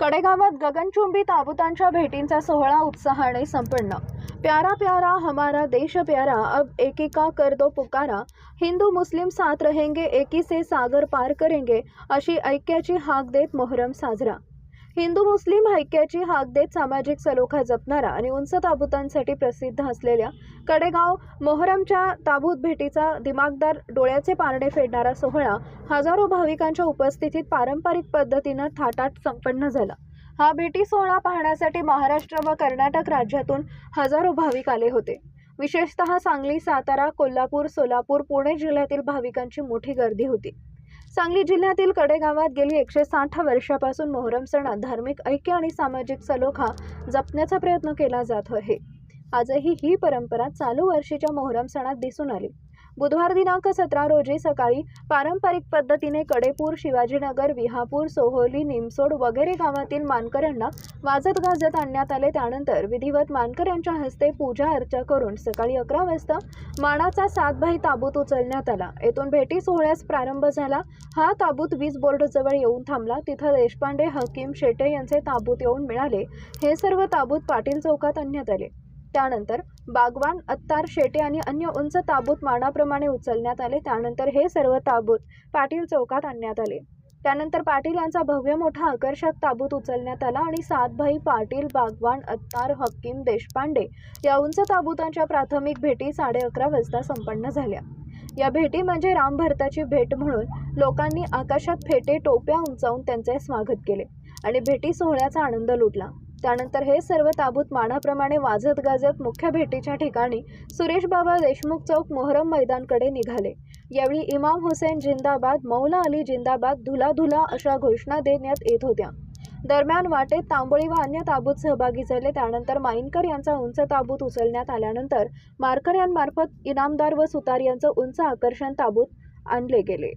कडेगावात गगनचुंबी ताबुतांच्या भेटींचा सोहळा उत्साहाने संपन्न. प्यारा प्यारा हमारा देश प्यारा अब एकेका कर दो पुकारा. हिंदू मुस्लिम साथ रहेंगे एकी से सागर पार करेंगे अशी ऐक्याची हाक देत मोहरम साजरा. हिंदू मुस्लिम ऐक्याची हाक देत सामाजिक सलोखा जपणारा आणि उंच ताबूतांसाठी प्रसिद्ध असलेल्या कडेगाव मोहरमच्या ताबूत भेटीचा दिमागदार डोळ्याचे पारणे फेडणारा सोहळा हजारो भाविकांच्या उपस्थितीत पारंपरिक पद्धतीनं थाटात संपन्न झाला. हा भेटी सोहळा पाहण्यासाठी महाराष्ट्र व कर्नाटक राज्यातून हजारो भाविक आले होते. विशेषतः सांगली सातारा कोल्हापूर सोलापूर पुणे जिल्ह्यातील भाविकांची मोठी गर्दी होती. सांगली जिल्ह्यातील कडेगावात गेली एकशे साठ वर्षापासून मोहरम सणात धार्मिक ऐक्य आणि सामाजिक सलोखा जपण्याचा प्रयत्न केला जात आहे. आजही ही परंपरा चालू वर्षीच्या मोहरम सणात दिसून आली. बुधवार दिनांक सतरा रोजी सकाळी पारंपरिक पद्धतीने कडेपूर शिवाजीनगर विहापूर सोहोली निमसोड वगैरे गावातील मानकऱ्यांना वाजत गाजत आणण्यात आले. त्यानंतर विधिवत मानकऱ्यांच्या हस्ते पूजा अर्चा करून सकाळी अकरा वाजता मानाचा सातभाई ताबूत उचलण्यात आला. येथून भेटी सोहळ्यास प्रारंभ झाला. हा ताबूत वीज बोर्डजवळ येऊन थांबला. तिथं देशपांडे हकीम शेटे यांचे ताबूत येऊन मिळाले. हे सर्व ताबूत पाटील चौकात आणण्यात आले. त्यानंतर बागवान अत्तार शेटे आणि अन्य उंच ताबूत मानाप्रमाणे उचलण्यात आले. त्यानंतर हे सर्व ताबूत पाटील चौकात आणण्यात आले. त्यानंतर पाटील यांचा भव्य मोठा आकर्षक ताबूत उचलण्यात आला आणि सातभाई पाटील बागवान अत्तार हकीम देशपांडे या उंच ताबूतांच्या प्राथमिक भेटी साडे अकरा वाजता संपन्न झाल्या. या भेटी म्हणजे राम भरताची भेट म्हणून लोकांनी आकाशात फेटे टोप्या उंचावून त्यांचे स्वागत केले आणि भेटी सोहळ्याचा आनंद लुटला. त्यानंतर हे सर्व ताबूत मानाप्रमाणे वाजत गाजत मुख्य भेटीच्या ठिकाणी सुरेश बाबा देशमुख चौक मोहरम मैदानकडे निघाले. यावेळी इमाम हुसेन जिंदाबाद मौला अली जिंदाबाद धुला धुला अशा घोषणा देण्यात येत होत्या. दरम्यान वाटेत तांबोळी व अन्य ताबूत सहभागी झाले. त्यानंतर माईनकर यांचा उंच ताबूत उचलण्यात आल्यानंतर मारकर यांमार्फत इनामदार व सुतार यांचं उंच आकर्षण ताबूत आणले गेले.